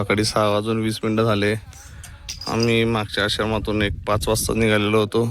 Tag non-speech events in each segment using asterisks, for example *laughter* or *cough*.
सकाळी सहा वाजून वीस मिनटं झाले. आम्ही मागच्या आश्रमातून एक पाच वाजता निघालेलो होतो.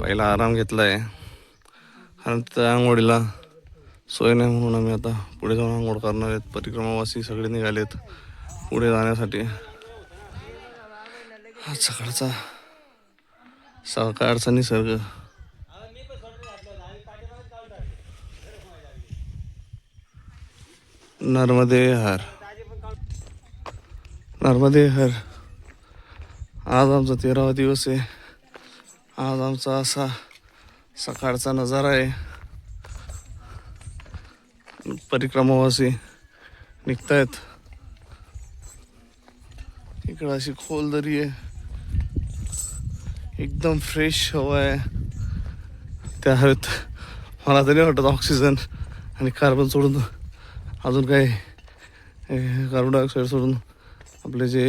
पहिला आराम घेतला आहे आणि त्या आंघोळीला सोय नाही म्हणून आम्ही आता पुढे जाऊन आंघोळ करणार आहेत. परिक्रमावासी सगळे निघालेत पुढे जाण्यासाठी. आज सकाळचा सकाळचा निसर्ग. नर्मदे हार नर्मदे हर। आज आमचा तेरावा दिवस आहे. आज आमचा असा सकाळचा नजारा आहे. परिक्रमावासी निघतायत. इकडं अशी खोल दरी आहे. एकदम फ्रेश हवा आहे. त्या हवेत मला तरी वाटत ऑक्सिजन आणि कार्बन सोडून अजून काही कार्बन डायऑक्साईड सोडून आपले जे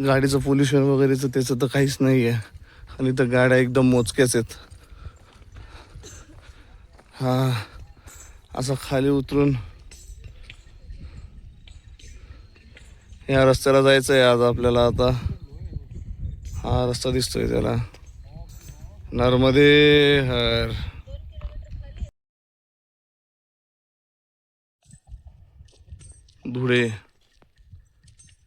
गाडीचं पोल्युशन वगैरेचं त्याचं तर काहीच नाही आहे आणि तर गाड्या एकदम मोजक्याच आहेत. हा असं खाली उतरून या रस्त्याला जायचं आहे आज आपल्याला आता. हा रस्ता दिसतोय त्याला. नर्मदे हर. धुळे.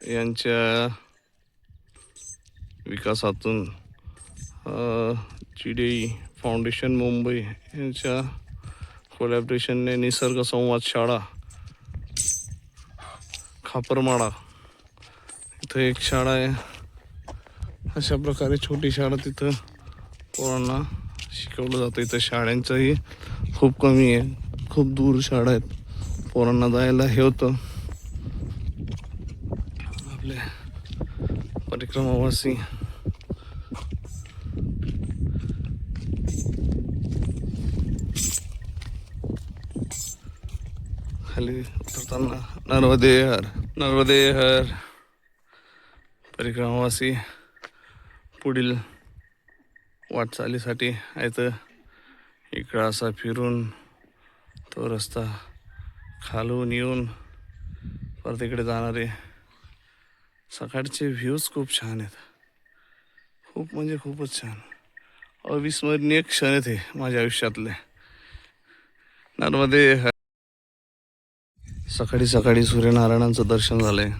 यांच्या विकासातून चिडेई फाउंडेशन मुंबई यांच्या कोलॅबरेशनने निसर्ग संवाद शाळा खापरमाळा इथं एक शाळा आहे. अशा प्रकारे छोटी शाळा तिथं पोरांना शिकवलं जातं. इथं शाळांचंही खूप कमी आहे. खूप दूर शाळा आहेत. पोरांना जायला हे होतं आपले परिक्रमावासी खाली उतरताना नर्मदे हर नर्मदे परिक्रमावासी पुढील वाटचालीसाठी आहेत इकडं असा फिरून तो रस्ता खालून येऊन परत इकडे जाणारे सकाळचे व्ह्यूज खूप छान आहेत. खूप म्हणजे खूपच छान. अविस्मरणीय क्षण आहेत हे माझ्या आयुष्यातले. नर्मदे सकाळी सकाळी सूर्यनारायणांचं दर्शन झालंय.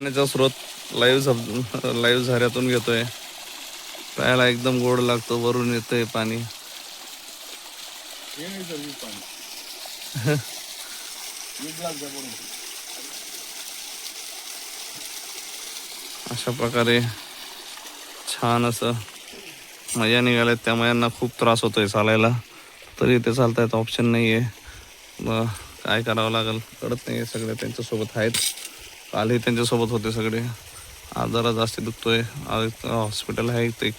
पाण्याचा स्रोत लाईव्ह लाईव्ह झऱ्यातून घेतोय. प्यायला एकदम गोड लागतो वरून येतंय पाणी. *laughs* अशा प्रकारे छान असं मजा निघाल्यात त्या मयांना खूप त्रास होतोय चालायला. तरी ते चालतायत ऑप्शन नाही आहे मग काय करावं लागेल? कळत नाही सगळे त्यांच्यासोबत आहेत. कालही त्यांच्यासोबत होते सगळे. आज जरा जास्त दुखतोय. आज हॉस्पिटल आहे ते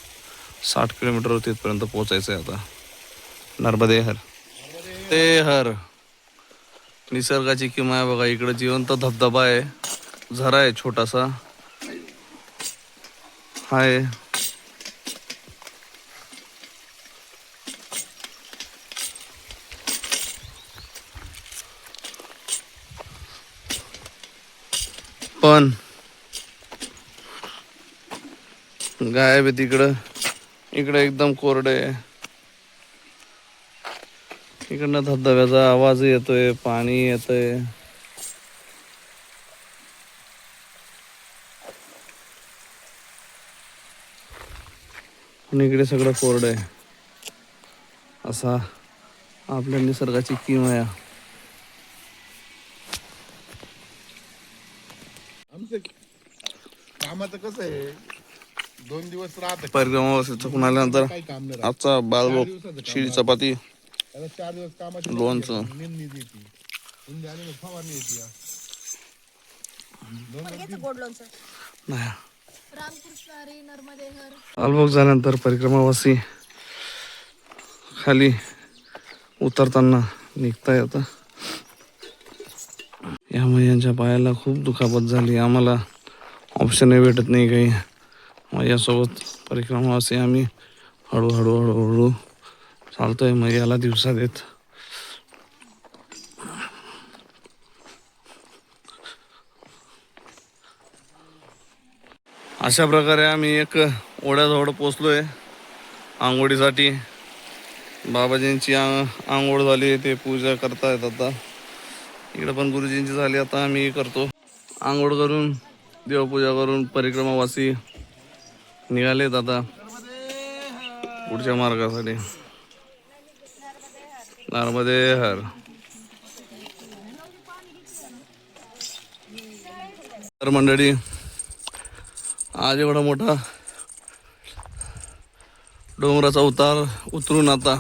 साठ किलोमीटर तिथपर्यंत पोहोचायचं आहे आता. नर्मदे हर ते हर निसर्गाची किमा आहे बघा इकडे जिवंत धबधबा आहे. झरा आहे छोटासा. हाय. पण गायब आहे तिकडं. इकडं एकदम कोरडे आहे. इकडनं धबधब्याचा आवाज येतोय पाणी येतंय. आणि इकडे सगळं कोरडं आहे. असा आपल्या निसर्गाची किमया आमचं कामाचं कसं आहे? दोन दिवस राहत. परिक्रमावासी थकून आल्यानंतर काही काम नाही आजचा बाळगो शिळी चपाती राहत. आता चार दिवस कामाची लोणचं. नेमणी देते उंदे आणि मग फवारणी येते या. घ्यायचं गोड लोणचं. नाही. रामकृष्ण हरी नर्मदे हर अलबोग झाल्यानंतर परिक्रमावासी खाली उतरताना निघता येतं यामुळे यांच्या पायाला खूप दुखापत झाली. आम्हाला ऑप्शनही भेटत नाही काही. माझ्यासोबत परिक्रमावासी आम्ही हळूहळू हळूहळू चालतोय. मैयाला दिवसा देत अशा प्रकारे आम्ही एक ओढ्याजवळ पोचलोय आंघोळीसाठी. बाबाजींची आं- आंघोळ झाली ते पूजा करतायत आता. इकडे पण गुरुजींची झाली आता आम्ही करतो. आंघोळ करून देवपूजा करून परिक्रमावासी निघालेत आता पुढच्या मार्गासाठी. नर्मदे हर. तर मंडळी आज एवढा मोठा डोंगराचा उतार उतरून आता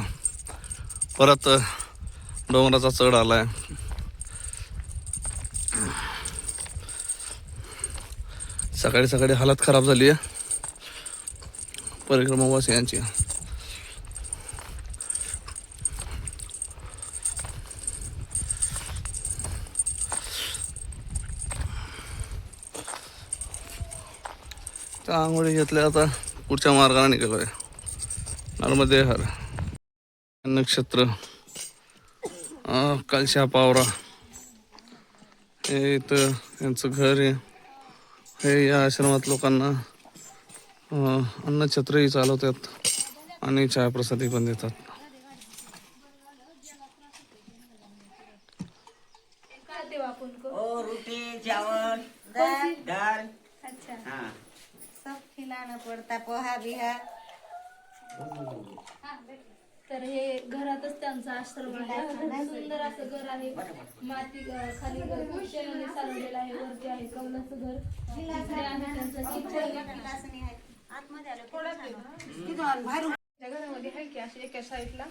परत डोंगराचा चढ आलाय. सकाळी सकाळी हालत खराब झाली आहे परिक्रमावासियांची त्या आंघोळी घेतल्या आता पुढच्या मार्गाने निघालोय. नर्मदे हर. नक्षत्र. कलशा पावरा. हे इथं यांचं घर आहे. हे या आश्रमात लोकांना अन्नछत्रही चालवतात आणि चहाप्रसादी पण देतात. चावल दाल दाल हाँ. सब खिलाना पड़ता पोहा बिहा. तर हे घरातच त्यांचा आश्रम आहे. सुंदर असं घर आहे. माती खाली घर शेणाने सारवलेलं आहे. वरती आहे कौलाचं घर तिकडे आहे त्यांचं किचन आतमध्ये आलो त्या घरामध्ये आहे की अशी एका साईडला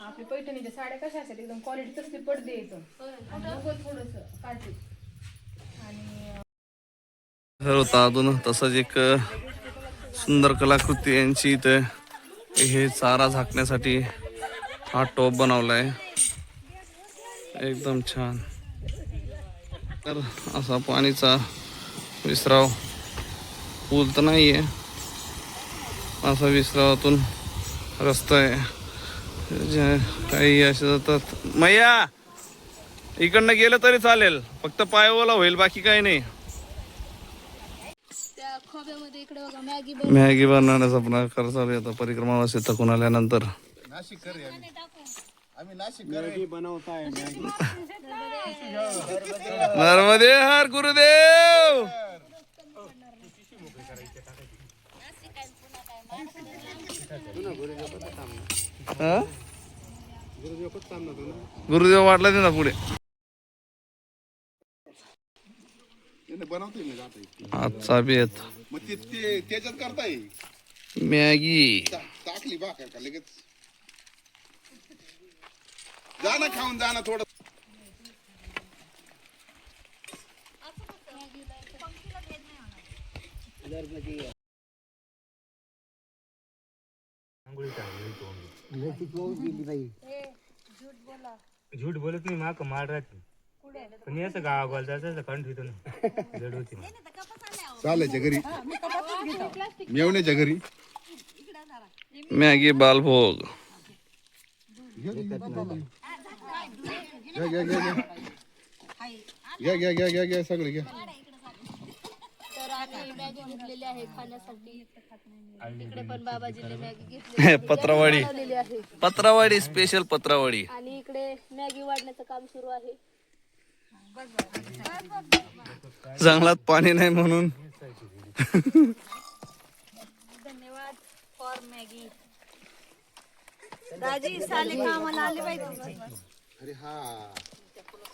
आपली पैठणीच्या साड्या कशा असतात एकदम क्वालिटी तसली पडदे येतो थोडस काढते आणि घर होता अजून तसंच एक सुंदर कलाकृती यांची इथं. हे चारा झाकण्यासाठी हा टोप बनवलाय. एकदम छान. तर असा पाणीचा विसराव. पूल तर नाही आहे असा विसरावातून रस्ता आहे. काही असे जातात. मैया इकडनं गेलं तरी चालेल. फक्त पाय ओला होईल बाकी काही नाही. मॅगी बनवण्याचा प्रकार चालू आहे आता. परिक्रमावासी थकून आल्यानंतर. कर कर नर्मदे हर गुरुदेव! गुरुदेव वाटला ते ना पुढे आजचा बेत. मग ते ते- त्याच्यात करताय? मॅगी. टा- टाकली बा का का लगेच? जा ना खाऊन जा ना थोडं. झूठ बोलत नाही माक मार राहते. पण हे असं गावा बोलता असं कंठ होतो ना. जड होती मग. चालायच्या घरी. मेवण्याच्या घरी. मॅगी बालभोग घ्या घ्या घ्या. घ्या घ्या घ्या घ्या. घ्या सगळे घ्या. घेतलेली आहे *laughs* खाण्यासाठी. इकडे पण बाबाजीने मॅगी घेतली पत्रावाडी बनवलेली आहे. पत्रावाडी स्पेशल पत्रावाडी आणि इकडे मॅगी वाढण्याचं काम सुरू आहे. जंगलात पाणी नाही म्हणून. धन्यवाद फॉर मॅगी. दाजी साले कामाला आले पाहिजे अरे हा.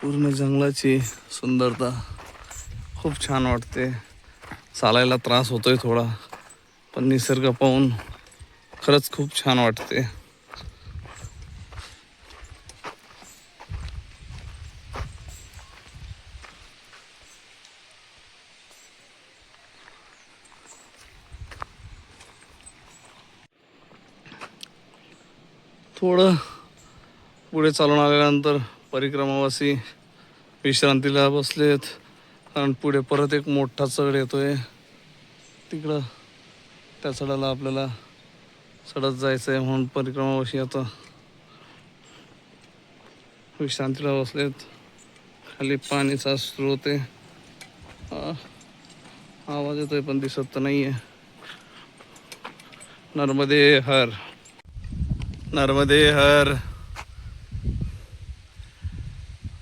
पूर्ण जंगलाची सुंदरता खूप छान वाटते. चालायला त्रास होतोय थोडा पण निसर्ग पाहून खरंच खूप छान वाटते. थोडं पुढे चालून आल्यानंतर परिक्रमावासी विश्रांतीला बसलेत. कारण पुढे परत एक मोठा चढ येतो आहे तिकडं त्या चढाला आपल्याला चढत जायचं आहे म्हणून परिक्रमावाशी आता विश्रांतीला बसलेत. खाली पाणीचा स्रोत आहे. आवाज येतोय पण दिसत तर नाही आहे नर्मदे हर. नर्मदे हर।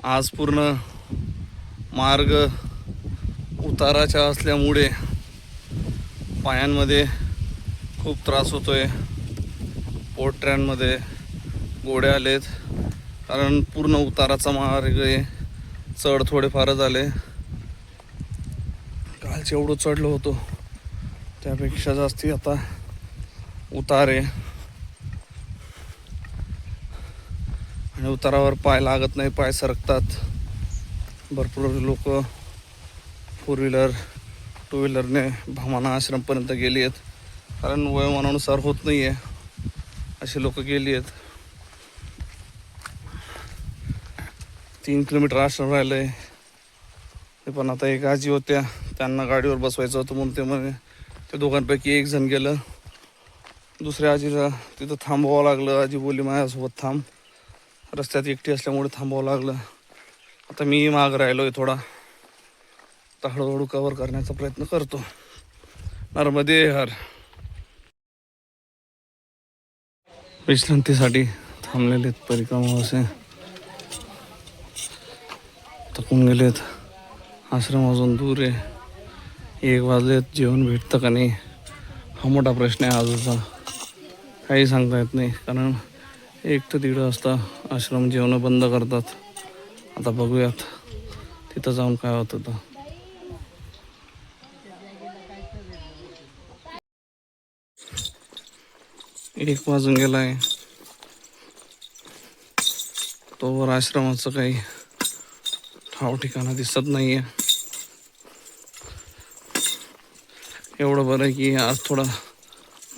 आज पूर्ण मार्ग उताराचा असल्यामुळे पायांमध्ये खूप त्रास होतोय. पोटऱ्यांमध्ये गोडे आलेत. कारण पूर्ण उताराचा मार्ग आहे. चढ थोडेफार झाले. कालचे एवढं चढलो होतो त्यापेक्षा जास्ती आता उतार आहे. आणि उतारावर पाय लागत नाही पाय सरकतात. भरपूर लोक फोर व्हीलर टू व्हीलरने भामाना आश्रमपर्यंत गेली आहेत कारण वयोमानानुसार होत नाही आहे अशी लोक गेली आहेत तीन किलोमीटर आश्रम राहिलं आहे ते पण आता एक आजी होत्या. त्यांना गाडीवर बसवायचं होतं म्हणून ते म्हणे त्या दोघांपैकी एक जण गेलं. दुसऱ्या आजीला तिथं थांबवावं लागलं. आजी बोली माझ्यासोबत थांब. रस्त्यात एकटी असल्यामुळे थांबावं लागलं. आता मी माग राहिलो आहे थोडा. आता हळूहळू कवर करण्याचा प्रयत्न करतो. नर्मदे हर. विश्रांतीसाठी थांबलेले आहेत असे. थकून गेलेत आश्रम अजून दूर आहे. एक वाजलेत जेवण भेटतं का नाही? हा मोठा प्रश्न आहे आजचा. काही सांगता येत नाही. कारण एक तर दीड वाजता आश्रम जेवणं बंद करतात. आता बघूयात तिथं जाऊन काय होतं तर. एक वाजून गेलाय. तोवर आश्रमाचं काही ठाव ठिकाणा दिसत नाहीये. एवढं बरं आहे की आज थोडा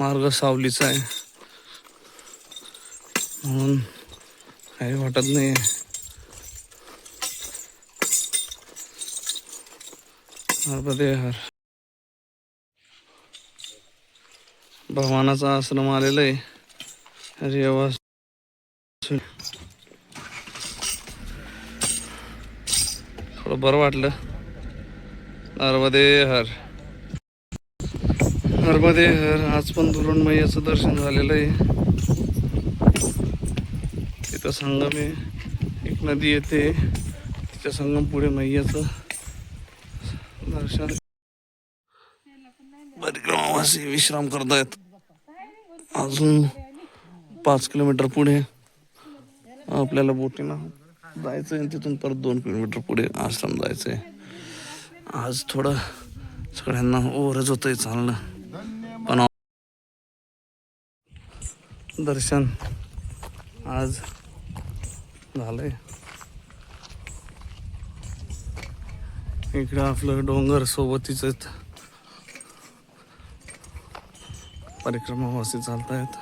मार्ग सावलीचा आहे. म्हणून काही वाटत नाही. हर भगवानाचा आश्रम आलेला आहे. अरे आवाज थोडं बरं वाटलं. नर्मदे हर नर्मदे हर आज पण दुरण मैयाचं दर्शन झालेलं आहे. तिचा संगम आहे एक नदी येते. तिच्या संगम पुढे मैयाचं दर्शन. परिक्रमावासी विश्राम करतायत. अजून पाच किलोमीटर पुढे आपल्याला बोटीनं जायचं आहे तिथून परत दोन किलोमीटर पुढे आश्रम जायचं आहे आज थोडं सगळ्यांना ओव्हरच होतंय चालणं. पण दर्शन. आज झालंय. इकडं आपलं डोंगर सोबतीच आहेत. परिक्रमावासी चालतायत.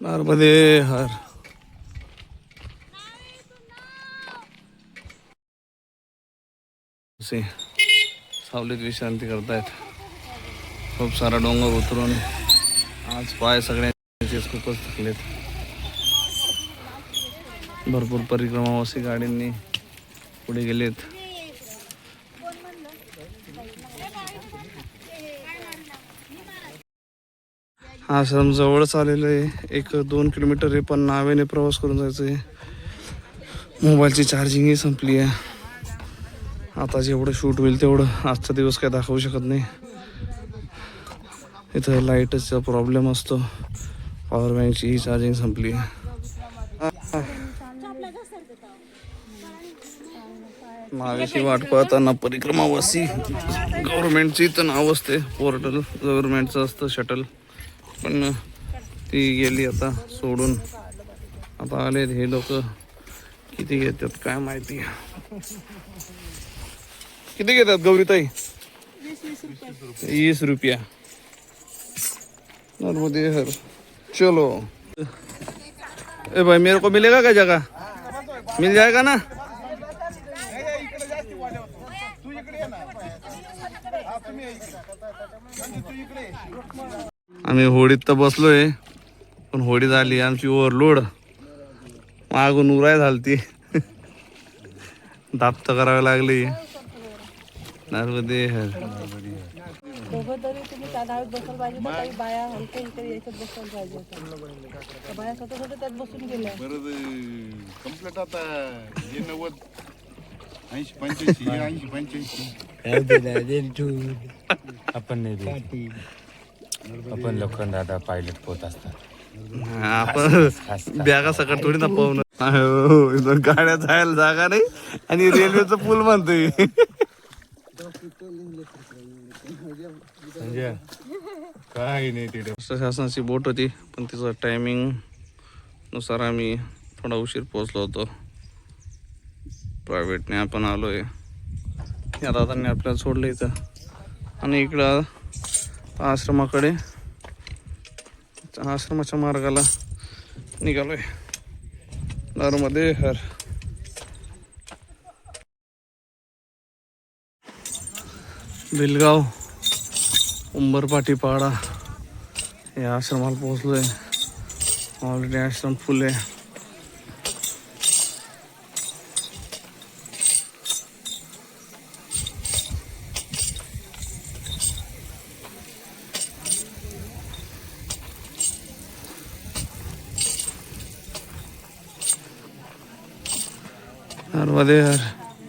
नर्मदे हर. सावलीत विश्रांती करतायत. खूप सारा डोंगर उतरून आज पाय सगळ्यांचे खूपच थकलेत. भरपूर परिक्रमावासी गाडींनी पुढे गेलेत. आश्रम जवळच आलेलं आहे. एक दोन किलोमीटर आहे पण नावेने प्रवास करून जायचं आहे मोबाईलची चार्जिंगही संपली आहे. आता जेवढं शूट होईल तेवढं आजचा दिवस काय दाखवू शकत नाही. इथं लाईटचा प्रॉब्लेम असतो. पॉवर बँकची चार्जिंग संपली आहे. नावेची वाट पाहताना परिक्रमावासी. गव्हर्नमेंटची तर नाव असते. पोर्टल गव्हर्नमेंटचं असतं शटल. पण ती गेली आता सोडून. आता आले हे लोक. किती घेतात काय माहिती? किती घेतात गौरीताई? वीस रुपया. नर्मदे हर. चलो. ए भाई मेरे को मिलेगा क्या जगह? मिल जाएगा ना? आम्ही होडीत तर बसलोय पण होडी झाली आमची ओव्हरलोड मागून उराय झालती. *laughs* दाप तर करावी लागली. नर्मदे आता. हे नव्वद ऐंशी पंच्याऐंशी ऐंशी पंच्याऐंशी. आपण नाही. आपण लोखंड दादा पायलट पोत असतात. आपण बॅगा सकट थोडी ना पाहून हो, इथं गाड्या जायला जागा नाही आणि रेल्वेचं पूल म्हणतोय. म्हणजे काही नाही तिथे. शासनाची बोट होती पण तिचं टायमिंगनुसार आम्ही थोडा उशीर पोहोचलो होतो. प्रायव्हेटने आपण आलो आहे या दादांनी आपल्याला सोडलं इथं. आणि इकडं आश्रमाकडे. आश्रमाच्या मार्गाला निघालोय. दारूमध्ये हर. बिलगाव उंबरपाटी पाडा या आश्रमाला पोहोचलोय. ऑलरेडी आश्रम फुल आहे. नर्मदे हर